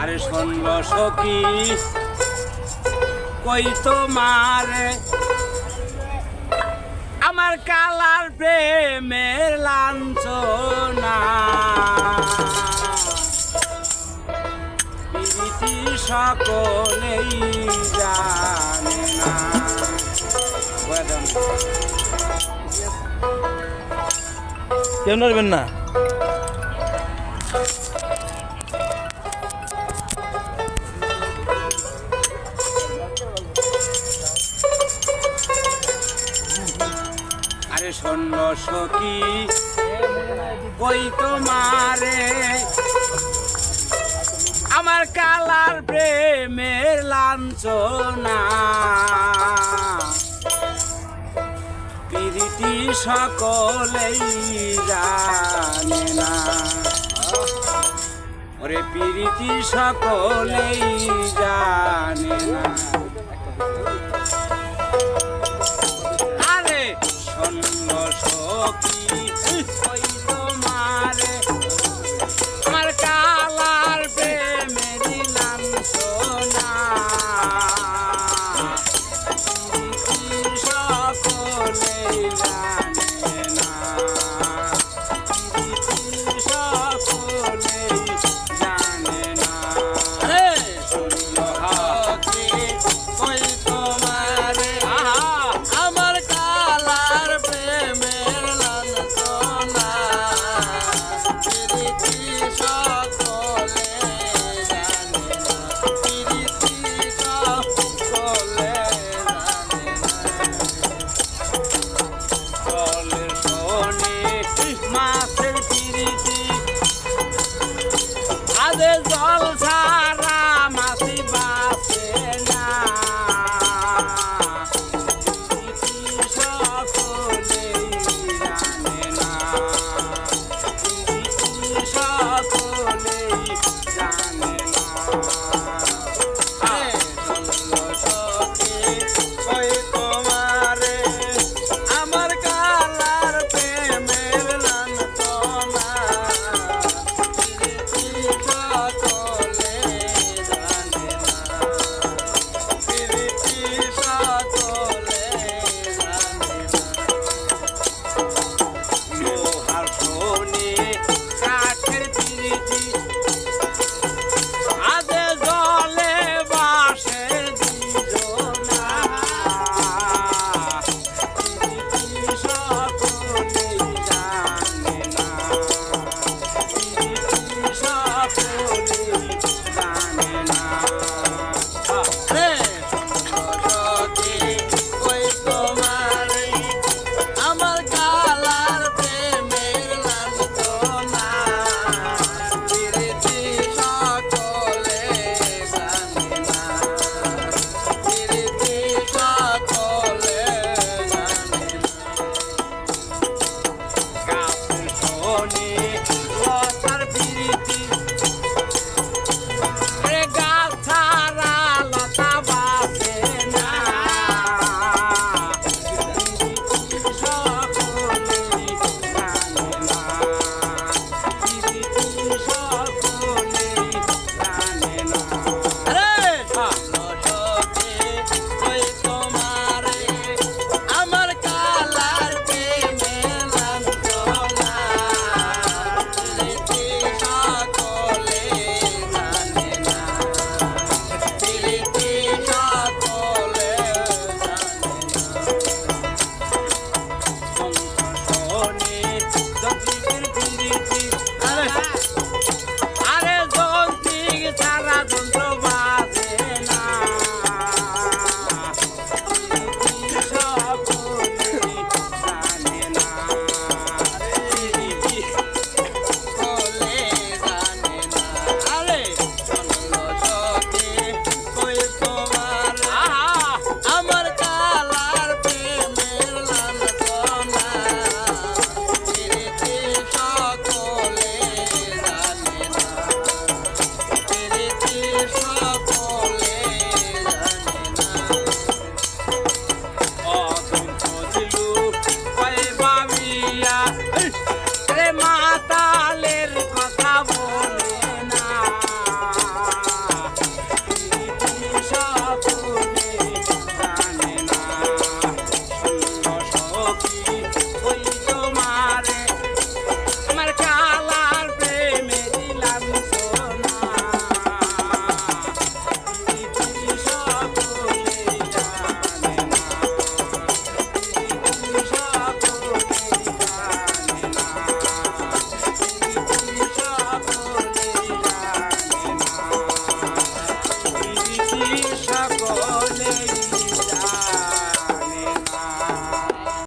আরে শুনল সখি, কই তোমার? আমার কালার প্রেমের লাঞ্ছনা। প্রীতি সকলেই জানে না। কেউ নড়বেন না। ধন্য সখী। কই তোমারে? আমার কালার প্রেমের লাঞ্ছনা। প্রীতি সকলেই জানে না। ওরে প্রীতি সকলেই